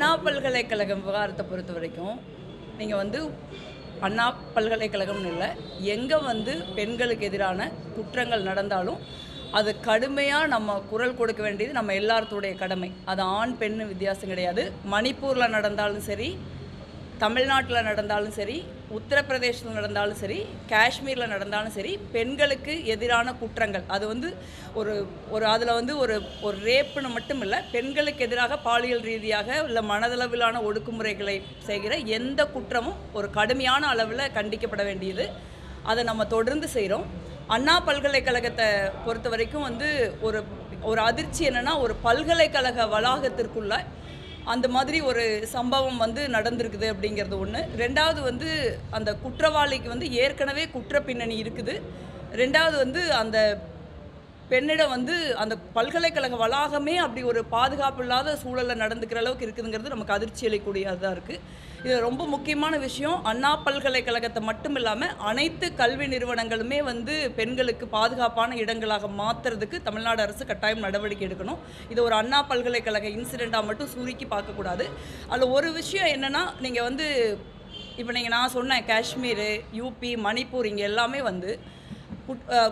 அண்ணா பல்கலைக்கழகம் விவகாரத்தை பொறுத்த வரைக்கும் நீங்கள் வந்து அண்ணா பல்கலைக்கழகம்னு இல்லை எங்கே வந்து பெண்களுக்கு எதிரான குற்றங்கள் நடந்தாலும் அது கடுமையாக நம்ம குரல் கொடுக்க வேண்டியது நம்ம எல்லாத்துடைய கடமை. அது ஆண் பெண்ணு வித்தியாசம் கிடையாது. மணிப்பூரில் நடந்தாலும் சரி தமிழ்நாட்டில் நடந்தாலும் சரி உத்தரப்பிரதேசத்தில் நடந்தாலும் சரி காஷ்மீரில் நடந்தாலும் சரி பெண்களுக்கு எதிரான குற்றங்கள். அது வந்து ஒரு ஒரு அதில் வந்து ஒரு ஒரு ரேப்புன்னு மட்டும் இல்லை பெண்களுக்கு எதிராக பாலியல் ரீதியாக இல்லை மனதளவிலான ஒடுக்குமுறைகளை செய்கிற எந்த குற்றமும் ஒரு கடுமையான அளவில் கண்டிக்கப்பட வேண்டியது. அதை நம்ம தொடர்ந்து செய்கிறோம் அண்ணா பல்கலைக்கழகத்தை பொறுத்த வரைக்கும் வந்து ஒரு ஒரு அதிர்ச்சி என்னென்னா ஒரு பல்கலைக்கழக வளாகத்திற்குள்ளே அந்த மாதிரி ஒரு சம்பவம் வந்து நடந்திருக்குது அப்படிங்கிறது ஒன்று ரெண்டாவது வந்து அந்த குற்றவாளிக்கு வந்து ஏற்கனவே குற்ற பின்னணி இருக்குது. ரெண்டாவது வந்து அந்த பெண்ணிடம் வந்து அந்த பல்கலைக்கழக வளாகமே அப்படி ஒரு பாதுகாப்பு இல்லாத சூழலில் நடந்துக்கிற அளவுக்கு இருக்குதுங்கிறது நமக்கு அதிர்ச்சி அளிக்கக்கூடியதாக இருக்குது இது ரொம்ப முக்கியமான விஷயம். அண்ணா பல்கலைக்கழகத்தை மட்டும் இல்லாமல் அனைத்து கல்வி நிறுவனங்களுமே வந்து பெண்களுக்கு பாதுகாப்பான இடங்களாக மாற்றுறதுக்கு தமிழ்நாடு அரசு கட்டாயம் நடவடிக்கை எடுக்கணும். இது ஒரு அண்ணா பல்கலைக்கழக இன்சிடெண்ட்டாக மட்டும் சுருக்கி பார்க்கக்கூடாது. அதில் ஒரு விஷயம் என்னென்னா நீங்கள் வந்து இப்போ நீங்கள் நான் சொன்னேன் காஷ்மீர் யூபி மணிப்பூர் இங்கே எல்லாமே வந்து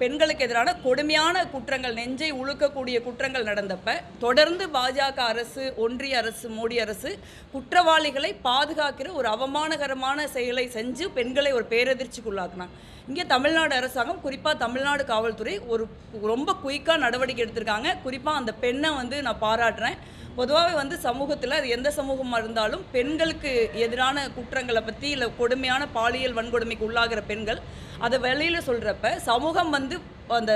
பெண்களுக்கு எதிரான கொடுமையான குற்றங்கள் நெஞ்சை உழுக்கக்கூடிய குற்றங்கள் நடந்தப்ப தொடர்ந்து பாஜக அரசு ஒன்றிய அரசு மோடி அரசு குற்றவாளிகளை பாதுகாக்கிற ஒரு அவமானகரமான செயலை செஞ்சு பெண்களை ஒரு பேரதிர்ச்சிக்குள்ளாக்குனாங்க. இங்கே தமிழ்நாடு அரசாங்கம் குறிப்பாக தமிழ்நாடு காவல்துறை ஒரு ரொம்ப குயிக்காக நடவடிக்கை எடுத்திருக்காங்க. குறிப்பாக அந்த பெண்ணை வந்து நான் பாராட்டுறேன். பொதுவாகவே வந்து சமூகத்தில் அது எந்த சமூகமாக இருந்தாலும் பெண்களுக்கு எதிரான குற்றங்களை பற்றி இல்லை கொடுமையான பாலியல் வன்கொடுமைக்கு உள்ளாகிற பெண்கள் அதை வெளியில் சொல்கிறப்ப சமூகம் வந்து அந்த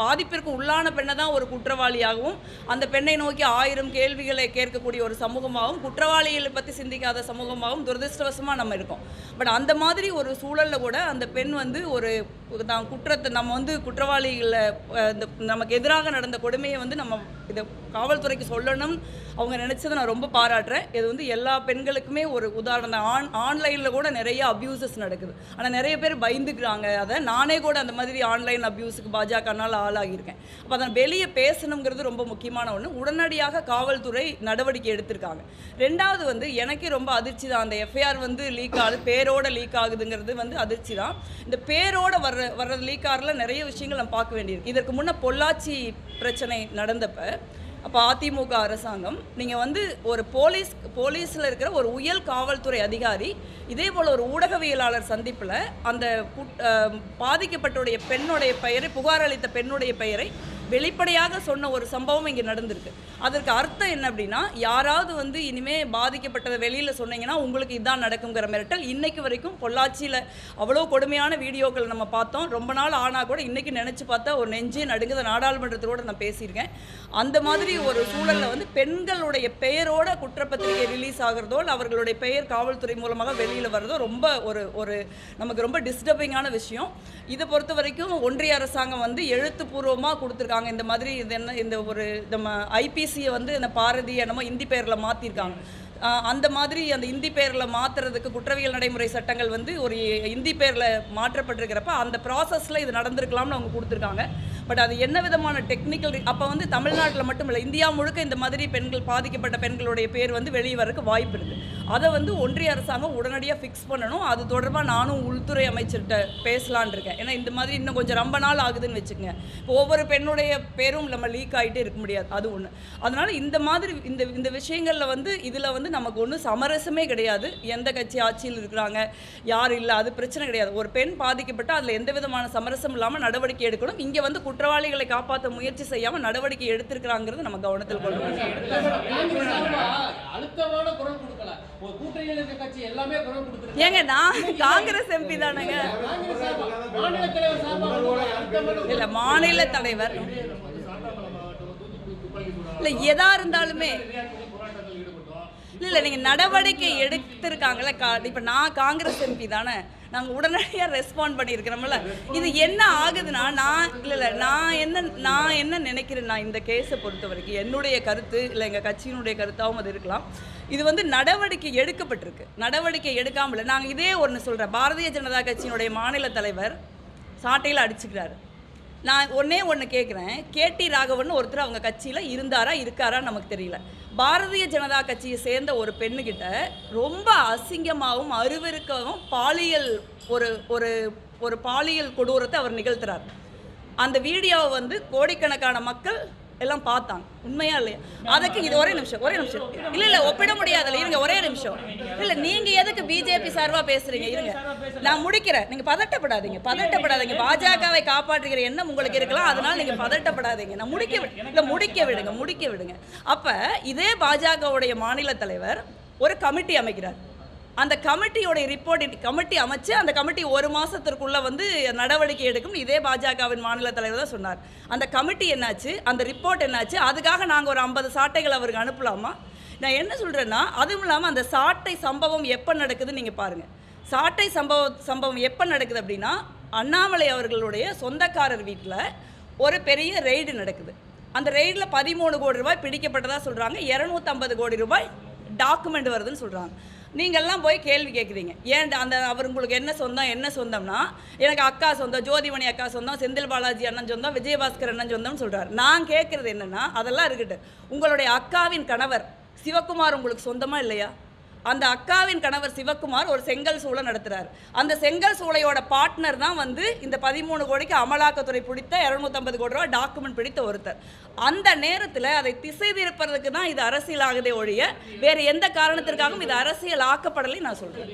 பாதிப்பிற்கு உள்ளான பெண்ணை தான் ஒரு குற்றவாளியாகவும் அந்த பெண்ணை நோக்கி ஆயிரம் கேள்விகளை கேட்கக்கூடிய ஒரு சமூகமாகவும் குற்றவாளிகளை பற்றி சிந்திக்காத சமூகமாகவும் துரதிருஷ்டவசமாக நம்ம இருக்கோம். பட் அந்த மாதிரி ஒரு சூழலில் கூட அந்த பெண் வந்து ஒரு தான் குற்றத்தை நம்ம வந்து குற்றவாளிகளை இந்த நமக்கு எதிராக நடந்த கொடுமையை வந்து நம்ம இதை காவல்துறைக்கு சொல்லணும். அவங்க நினச்சதை நான் ரொம்ப பாராட்டுறேன். இது வந்து எல்லா பெண்களுக்குமே ஒரு உதாரணம் தான். ஆன் ஆன்லைனில் கூட நிறைய அப்யூசஸ் நடக்குது. ஆனால் நிறைய பேர் பயந்துக்கிறாங்க. அதை நானே கூட அந்த மாதிரி ஆன்லைன் அப்யூஸுக்கு பாஜகனால் ஆளாகியிருக்கேன். அப்போ அதை வெளியே பேசணுங்கிறது ரொம்ப முக்கியமான ஒன்று உடனடியாக காவல்துறை நடவடிக்கை எடுத்திருக்காங்க. ரெண்டாவது வந்து எனக்கே ரொம்ப அதிர்ச்சி தான். அந்த எஃப்ஐஆர் வந்து லீக் ஆகுது. பேரோட லீக் ஆகுதுங்கிறது வந்து அதிர்ச்சி தான். இந்த பேரோட வர்ற வர்றது லீக் ஆகிறதுல நிறைய விஷயங்கள் நம்ம பார்க்க வேண்டியிருக்கு. இதற்கு முன்னே பொள்ளாச்சி பிரச்சனை நடந்தப்போ அப்போ அதிமுக அரசாங்கம் நீங்கள் வந்து ஒரு போலீஸ் போலீஸில் இருக்கிற ஒரு உயர் காவல்துறை அதிகாரி இதே போல் ஒரு ஊடகவியலாளர் சந்திப்பில் அந்த பாதிக்கப்பட்டுடைய பெண்ணுடைய பெயரை புகார் அளித்த பெண்ணுடைய பெயரை வெளிப்படையாக சொன்ன ஒரு சம்பவம் இங்கே நடந்திருக்கு. அதற்கு அர்த்தம் என்ன அப்படின்னா யாராவது வந்து இனிமே பாதிக்கப்பட்டதை வெளியில் சொன்னீங்கன்னா உங்களுக்கு இதான் நடக்குங்கிற மிரட்டல். இன்னைக்கு வரைக்கும் பொள்ளாச்சியில் அவ்வளோ கொடுமையான வீடியோக்கள் நம்ம பார்த்தோம். ரொம்ப நாள் ஆனால் கூட இன்னைக்கு நினச்சி பார்த்தா ஒரு நெஞ்சே நடுங்குத. நாடாளுமன்றத்தோடு நான் பேசியிருக்கேன். அந்த மாதிரி ஒரு சூழலில் வந்து பெண்களுடைய பெயரோட குற்றப்பத்திரிகை ரிலீஸ் ஆகிறதோ இல்லை அவர்களுடைய பெயர் காவல்துறை மூலமாக வெளியில் வர்றதோ ரொம்ப ஒரு ஒரு நமக்கு ரொம்ப டிஸ்டர்பிங்கான விஷயம். இதை பொறுத்த வரைக்கும் ஒன்றிய அரசாங்கம் வந்து எழுத்துப்பூர்வமாக கொடுத்துருக்காங்க. இந்த மாதிரி இது என்ன இந்த ஒரு நம்ம ஐபிசியை வந்து இந்த பாரதி என்னமோ இந்தி பேரில் மாற்றிருக்காங்க அந்த மாதிரி அந்த இந்தி பேரில் மாற்றுறதுக்கு குற்றவியல் நடைமுறை சட்டங்கள் வந்து ஒரு இந்தி பேரில் மாற்றப்பட்டிருக்கிறப்ப அந்த ப்ராசஸில் இது நடந்திருக்கலாம்னு அவங்க கொடுத்துருக்காங்க. பட் அது என்ன விதமான டெக்னிக்கல் அப்போ வந்து தமிழ்நாட்டில் மட்டும் இல்லை இந்தியா முழுக்க இந்த மாதிரி பெண்கள் பாதிக்கப்பட்ட பெண்களுடைய பேர் வந்து வெளியே வரக்கு வாய்ப்பு இருக்குது அதை வந்து ஒன்றிய அரசாங்கம் உடனடியாக ஃபிக்ஸ் பண்ணணும். அது தொடர்பாக நானும் உள்துறை அமைச்சர்கிட்ட பேசலான் இருக்கேன். ஏன்னா இந்த மாதிரி இன்னும் கொஞ்சம் ரொம்ப நாள் ஆகுதுன்னு வச்சுக்கோங்க. இப்போ ஒவ்வொரு பெண்ணுடைய பேரும் நம்ம லீக் ஆகிட்டே இருக்க முடியாது. அது ஒன்று அதனால் இந்த மாதிரி இந்த இந்த விஷயங்களில் வந்து இதில் வந்து நமக்கு ஒன்றும் சமரசமே கிடையாது. எந்த கட்சி ஆட்சியில் இருக்கிறாங்க யார் இல்லை அது பிரச்சனை கிடையாது. ஒரு பெண் பாதிக்கப்பட்டால் அதில் எந்த விதமான சமரசம் இல்லாமல் நடவடிக்கை எடுக்கணும். இங்கே வந்து குற்றவாளிகளை காப்பாற்ற முயற்சி செய்யாமல் நடவடிக்கை எடுத்திருக்கிறாங்கிறது நம்ம கவனத்தில் கொள்ளணும். ஏங்க நான் காங்கிரஸ் எம்பி தானேங்க? இல்லை மாநில தலைவர். இல்லை எதா இருந்தாலுமே. இல்லை இல்லை நீங்கள் நடவடிக்கை எடுத்திருக்காங்கல்ல கா இப்போ நான் காங்கிரஸ் எம்பி தானே. நாங்கள் உடனடியாக ரெஸ்பாண்ட் பண்ணியிருக்கிறோம்ல. இது என்ன ஆகுதுன்னா நான் இல்லை இல்லை நான் என்ன நான் என்ன நினைக்கிறேன் நான் இந்த கேஸை பொறுத்த வரைக்கும் என்னுடைய கருத்து இல்லை எங்கள் கட்சியினுடைய கருத்தாகவும் அது இருக்கலாம். இது வந்து நடவடிக்கை எடுக்கப்பட்டிருக்கு. நடவடிக்கை எடுக்காமல் நாங்கள் இதே ஒன்று சொல்கிறேன் பாரதிய ஜனதா கட்சியினுடைய மாநில தலைவர் சாட்டையில் அடிச்சுக்கிறாரு. நான் ஒன்னே ஒன்று கேட்குறேன் கேடி ராகவன் ஒருத்தர் அவங்க கட்சியில் இருந்தாரா இருக்காரா நமக்கு தெரியல. பாரதிய ஜனதா கட்சியை சேர்ந்த ஒரு பெண்ணுக்கிட்ட ரொம்ப அசிங்கமாகவும் அருவருக்கவும் பாலியல் ஒரு ஒரு ஒரு பாலியல் கொடூரத்தை அவர் நிகழ்த்துறார். அந்த வீடியோவை வந்து கோடிக்கணக்கான மக்கள் எல்லாம் பார்த்தாங்க உண்மையா இல்லையா? அதுக்கு இது ஒரே நிமிஷம் ஒரே நிமிஷம். இல்ல இல்ல ஒப்பிட முடியாதுல்ல இருங்க ஒரே நிமிஷம். இல்ல நீங்க எதுக்கு பிஜேபி சார்பா பேசுறீங்க? இருங்க. நான் முடிக்கிறேன். நீங்க பதட்டப்படாதீங்க. பதட்டப்படாதீங்க. பாஜகவை காப்பாற்றுகிற எண்ணம் உங்களுக்கு இருக்கலாம். அதனால நீங்க பதட்டப்படாதீங்க. நான் முடிக்க இல்ல முடிக்க விடுங்க முடிக்க விடுங்க. அப்ப இதே பாஜகவுடைய மாநில தலைவர் ஒரு கமிட்டி அமைக்கிறார். அந்த கமிட்டியோடைய ரிப்போர்ட் கமிட்டி அமைச்சு அந்த கமிட்டி ஒரு மாதத்திற்குள்ளே வந்து நடவடிக்கை எடுக்கும். இதே பாஜகவின் மாநில தலைவர் தான் சொன்னார். அந்த கமிட்டி என்னாச்சு? அந்த ரிப்போர்ட் என்னாச்சு? அதுக்காக நாங்கள் ஒரு ஐம்பது சாட்டைகள் அவருக்கு அனுப்பலாமா? நான் என்ன சொல்கிறேன்னா அதுவும் இல்லாமல் அந்த சாட்டை சம்பவம் எப்போ நடக்குதுன்னு நீங்கள் பாருங்கள் சாட்டை சம்பவ சம்பவம் எப்போ நடக்குது அப்படின்னா அண்ணாமலை அவர்களுடைய சொந்தக்காரர் வீட்டில் ஒரு பெரிய ரெய்டு நடக்குது. அந்த ரெய்டில் பதிமூணு கோடி ரூபாய் பிடிக்கப்பட்டதாக சொல்கிறாங்க இரநூத்தம்பது கோடி ரூபாய் டாக்குமெண்ட் வருதுன்னு சொல்கிறாங்க நீங்கள்லாம் போய் கேள்வி கேட்குறீங்க ஏன் அந்த அவர் உங்களுக்கு என்ன சொந்தம் என்ன சொந்தம்னா எனக்கு அக்கா சொந்தம் ஜோதிமணி அக்கா சொந்தம் செந்தில் பாலாஜி அண்ணன் சொந்தம் விஜயபாஸ்கர் அண்ணன் சொந்தம்னு சொல்கிறார் நான் கேட்குறது என்னென்னா அதெல்லாம் இருக்கட்டும். உங்களுடைய அக்காவின் கணவர் சிவகுமார் உங்களுக்கு சொந்தமாக இல்லையா? அந்த அக்காவின் கணவர் சிவக்குமார் ஒரு செங்கல் சூளை நடத்துகிறார் அந்த செங்கல் சூளையோட பார்ட்னர் தான் வந்து இந்த பதிமூணு கோடிக்கு அமலாக்கத்துறை பிடித்த இரநூத்தம்பது கோடி ரூபாய் டாக்குமெண்ட் பிடித்த ஒருத்தர். அந்த நேரத்தில் அதை திசை திருப்பறதுக்கு தான் இது அரசியல் ஆகுதே ஒழிய வேறு எந்த காரணத்திற்காகவும் இது அரசியல் ஆக்கப்படலை நான் சொல்கிறேன்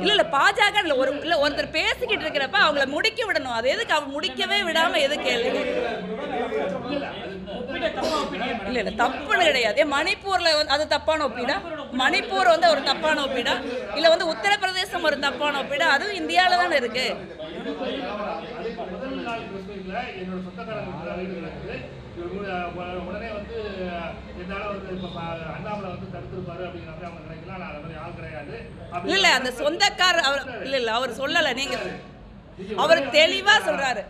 இல்ல இல்ல பாஜக இல்ல ஒரு இல்ல ஒருத்தர் பேசிக்கிட்டு இருக்கிறப்ப அவங்கள முடிக்க விடணும். அது எதுக்கு அவங்க முடிக்கவே விடாம எது கேள்வி இல்ல இல்ல தப்புன்னு கிடையாது. மணிப்பூர்ல வந்து அது தப்பான ஒப்பீடா? மணிப்பூர் வந்து ஒரு தப்பான ஒப்பீடா? இல்ல வந்து உத்தரப்பிரதேசம் ஒரு தப்பான ஒப்பீடா? அதுவும் இந்தியால தானே இருக்கு. அதுக்கு இப்ப ப- அண்ணாமலை வந்து தடுத்திருப்பாரு அப்படிங்கிற மாதிரி அவங்க நினைக்கலாம் நான் அது மாதிரி ஆள் கிடையாது. அப்படி இல்ல அந்த சொந்தக்காரர் அவர் இல்ல இல்ல. அவர் சொல்லல. நீங்க அவர் தெளிவா சொல்றாரு.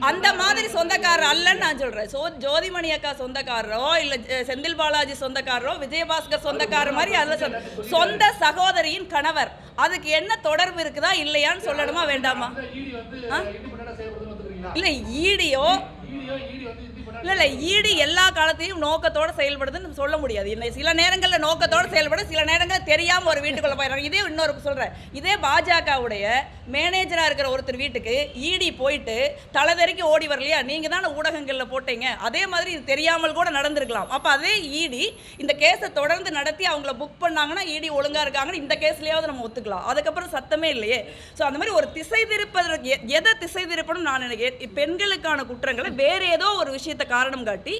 அந்த மாதிரி சொந்தக்காரர் அல்லன்னு நான் சொல்றேன். சோ ஜோதிமணி அக்கா சொந்தக்காரரோ இல்ல செந்தில் பாலாஜி சொந்தக்காரரோ விஜயபாஸ்கர் சொந்தக்காரர் மாதிரி அதுல சொந்த சகோதரியின் கணவர். அதுக்கு என்ன தொடர்பு இருக்குதா இல்லையான்னு சொல்லணுமா வேண்டாமா? இல்ல ஈடியோ இடியோ இல்ல இல்ல ஈடி எல்லா காலத்தையும் நோக்கத்தோட செயல்படுதுன்னு சொல்ல முடியாது. இன்னை சில நேரங்கள்ல நோக்கத்தோட செயல்பட சில நேரங்களில் தெரியாம ஒரு வீட்டுக்குள்ள போயிடுறாங்க. இதே இன்னொரு சொல்றேன். இதே பாஜகவுடைய மேனேஜரா இருக்கிற ஒருத்தர் வீட்டுக்கு ஈடி போயிட்டு தலைதறிக்கு ஓடி வரலையா? நீங்க தானே ஊடகங்கள்ல போட்டீங்க. அதே மாதிரி இது தெரியாமல் கூட நடந்திருக்கலாம். அப்ப அதே ஈடி இந்த கேஸை தொடர்ந்து நடத்தி அவங்கள புக் பண்ணாங்கன்னா ஈடி ஒழுங்கா இருக்காங்கன்னு இந்த கேஸ்லயாவது நம்ம ஒத்துக்கலாம். அதுக்கப்புறம் சத்தமே இல்லையே. ஸோ அந்த மாதிரி ஒரு திசை திருப்பதற்கு எ- எதை திசை திருப்பணும் நான் நினைக்கிறேன். பெண்களுக்கான குற்றங்களை வேற ஏதோ ஒரு விஷயத்தை காரணம் காட்டி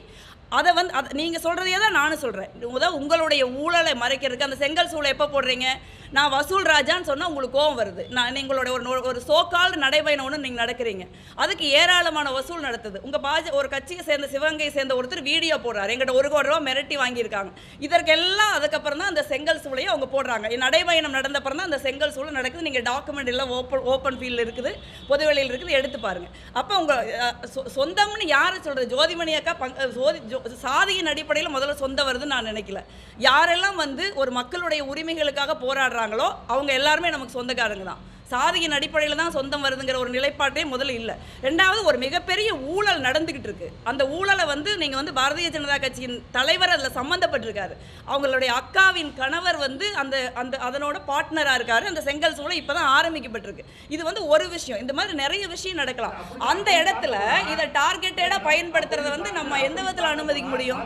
அதை வந்து அதை நீங்கள் சொல்கிறதையே தான் நானும் சொல்கிறேன் உதவ உங்களுடைய ஊழலை மறைக்கிறதுக்கு அந்த செங்கல் சூளை எப்போ போடுறீங்க? நான் வசூல் ராஜான்னு சொன்னால் உங்களுக்கு கோவம் வருது. நான் எங்களோட ஒரு நோ- ஒரு சோக்கால் நடைபயணம் ஒன்று நீங்கள் நடக்கிறீங்க. அதுக்கு ஏராளமான வசூல் நடத்துது. உங்கள் பாஜ ஒரு கட்சியை சேர்ந்த சிவகங்கையை சேர்ந்த ஒருத்தர் வீடியோ போடுறாரு. எங்கிட்ட ஒரு கோடி ரூபா மிரட்டி வாங்கியிருக்காங்க. இதற்கெல்லாம் அதுக்கப்புறம் தான் அந்த செங்கல் சூளையை அவங்க போடுறாங்க. என் நடைபயணம் நடந்தப்புறம் தான் அந்த செங்கல் சூளை நடக்குது. நீங்கள் டாக்குமெண்ட் எல்லாம் ஓப்பன் ஓப்பன் ஃபீல்டில் இருக்குது. பொதுவெளியில் இருக்குது. எடுத்து பாருங்கள் அப்போ உங்கள் சொ- சொந்தம்னு யாரை சொல்கிறது ஜோதிமணி அக்கா பங் ஜோதி ஜோ- சாதியின் அடிப்படையில் முதல்ல சொந்தம் வருதுன்னு நான் நினைக்கல. யாரெல்லாம் வந்து ஒரு மக்களுடைய உரிமைகளுக்காக போராடுறாங்க வராங்களோ அவங்க எல்லாருமே நமக்கு சொந்தக்காரங்க தான். சாதியின் அடிப்படையில் தான் சொந்தம் வருதுங்கிற ஒரு நிலைப்பாட்டே முதல்ல இல்லை. ரெண்டாவது ஒரு மிகப்பெரிய ஊழல் நடந்துக்கிட்டு இருக்கு. அந்த ஊழலை வந்து நீங்கள் வந்து பாரதிய ஜனதா கட்சியின் தலைவர் அதில் சம்மந்தப்பட்டிருக்காரு அவங்களுடைய அக்காவின் கணவர் வந்து அந்த அந்த அதனோட பார்ட்னராக இருக்காரு. அந்த செங்கல் சூளை இப்போ தான் ஆரம்பிக்கப்பட்டிருக்கு. இது வந்து ஒரு விஷயம். இந்த மாதிரி நிறைய விஷயம் நடக்கலாம். அந்த இடத்துல இதை டார்கெட்டடாக பயன்படுத்துறதை வந்து நம்ம எந்த விதத்தில் அனுமதிக்க முடியும்?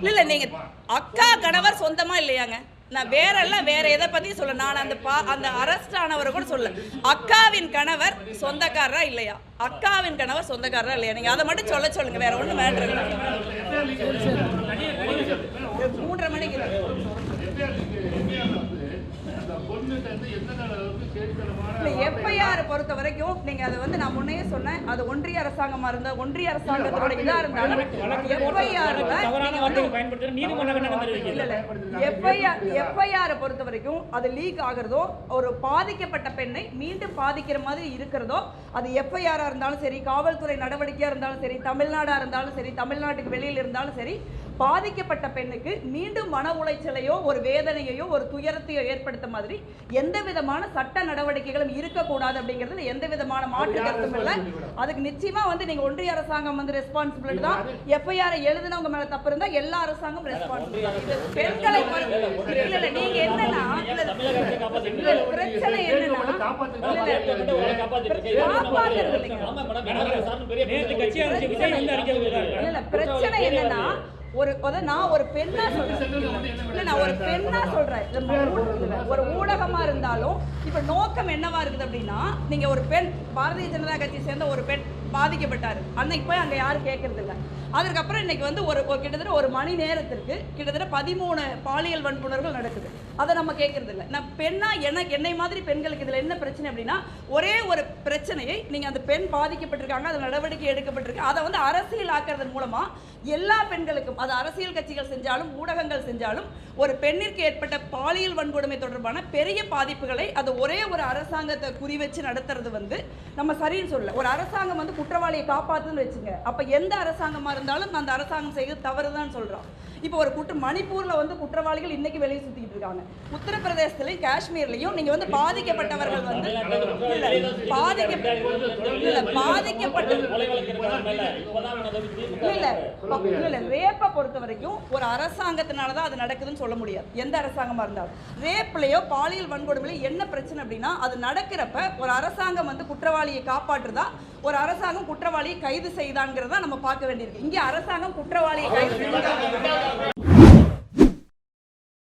இல்ல இல்ல நீங்க சொல்லுவோமா? அக்கா கணவர் சொந்தமா இல்லையாங்க? நான் வேற எல்லாம் வேற எதை பத்தி சொல்ல. நான் அந்த பா அந்த அரெஸ்ட் ஆனவரை கூட சொல்ல. அக்காவின் கணவர் சொந்தக்காரரா இல்லையா? அக்காவின் கணவர் சொந்தக்காரரா இல்லையா? நீங்க அதை மட்டும் சொல்ல சொல்லுங்க வேற ஒண்ணும் மேட்ரு இல்லை. மூன்றரை மணிக்கு? எஃப்ஐஆர் பொறுத்த வரைக்கும் நீங்க அதை வந்து நான் முன்னையே சொன்னேன். அது ஒன்றிய அரசாங்கமா இருந்தா ஒன்றிய அரசாங்கத்தோட இதா இருந்தாலும் எஃப்ஐஆர் பொறுத்த வரைக்கும் அது லீக் ஆகுறதோ ஒரு பாதிக்கப்பட்ட பெண்ணை மீண்டும் பாதிக்கிற மாதிரி இருக்கிறதோ அது எஃப்ஐஆரா இருந்தாலும் சரி காவல்துறை நடவடிக்கையா இருந்தாலும் சரி தமிழ்நாடா இருந்தாலும் சரி தமிழ்நாட்டுக்கு வெளியில் இருந்தாலும் சரி பாதிக்கப்பட்ட பெண்ணுக்கு மீண்டும் மன உளைச்சலையோ ஒரு வேதனையையோ ஒரு துயரத்தையோ ஏற்படுத்த மாதிரி எந்த விதமான சட்ட நடவடிக்கைகளும் இருக்கக்கூடாது அப்படிங்கிறதுல எந்த விதமான மாற்று கருத்தும் இல்லை. அதுக்கு நிச்சயமா வந்து நீங்க ஒன்றிய அரசாங்கம் வந்து ரெஸ்பான்சிபிலிட்டி தான். எஃப்ஐஆர் எழுதினவங்க மேல தப்பு இருந்தா எல்லா அரசாங்கம் ரெஸ்பான்சிபிள் இது பெண்களை இல்ல நீங்க என்னன்னா பிரச்சனை என்னன்னா காப்பாத்துறது இல்லைங்க. பிரச்சனை என்னன்னா ஒரு அதாவது நான் ஒரு பெண்ணா சொல்றேன். இல்லை நான் ஒரு பெண்ணா சொல்றேன். ஒரு ஊடகமா இருந்தாலும் இப்ப நோக்கம் என்னவா இருக்குது அப்படின்னா நீங்க ஒரு பெண் பாரதிய ஜனதா கட்சியை சேர்ந்த ஒரு பெண் பாதிக்கப்பட்டாரு. அன்னைக்கு போய் அங்க யாரும் கேட்கறது இல்லை. அதுக்கப்புறம் இன்னைக்கு வந்து ஒரு ஒரு கிட்டத்தட்ட ஒரு மணி நேரத்திற்கு கிட்டத்தட்ட பதிமூணு பாலியல் வன்புணர்கள் நடக்குது. அதை நம்ம கேட்கறது இல்லை நான் பெண்ணா எனக்கு என்னை மாதிரி பெண்களுக்கு இதில் என்ன பிரச்சனை அப்படின்னா ஒரே ஒரு பிரச்சனையை நீங்கள் அந்த பெண் பாதிக்கப்பட்டிருக்காங்க அது நடவடிக்கை எடுக்கப்பட்டிருக்கு. அதை வந்து அரசியல் ஆக்கிறதன் மூலமாக எல்லா பெண்களுக்கும் அது அரசியல் கட்சிகள் செஞ்சாலும் ஊடகங்கள் செஞ்சாலும் ஒரு பெண்ணிற்கு ஏற்பட்ட பாலியல் வன்கொடுமை தொடர்பான பெரிய பாதிப்புகளை அது ஒரே ஒரு அரசாங்கத்தை குறி வச்சு நடத்துறது வந்து நம்ம சரின்னு சொல்லல. ஒரு அரசாங்கம் வந்து குற்றவாளியை காப்பாற்றுன்னு வச்சுங்க. அப்போ எந்த அரசாங்கமாக இருந்தாலும் அந்த அரசாங்கம் செய்து தவறு தான் சொல்கிறோம் இப்போ ஒரு குற்ற மணிப்பூர்ல வந்து குற்றவாளிகள் இன்னைக்கு வெளியே சுத்திட்டு இருக்காங்க. உத்தரப்பிரதேசத்துலையும் காஷ்மீர்லயும் நீங்க வந்து பாதிக்கப்பட்டவர்கள் வந்து இல்ல பாதிக்க இல்லை பாதிக்கப்பட்ட இல்லை இல்ல இல்ல ரேப்பை பொறுத்த வரைக்கும் ஒரு அரசாங்கத்தினால தான் அது நடக்குதுன்னு சொல்ல முடியாது. எந்த அரசாங்கமா இருந்தாலும். ரேப்லயோ பாலியல் வன்கொடுமையில என்ன பிரச்சனை அப்படின்னா அது நடக்கிறப்ப ஒரு அரசாங்கம் வந்து குற்றவாளியை காப்பாற்றுதா? ஒரு அரசாங்கம் குற்றவாளியை கைது செய்தாங்கிறத நம்ம பார்க்க வேண்டியிருக்கு. இங்கே அரசாங்கம் குற்றவாளியை கைது செய்தாங்க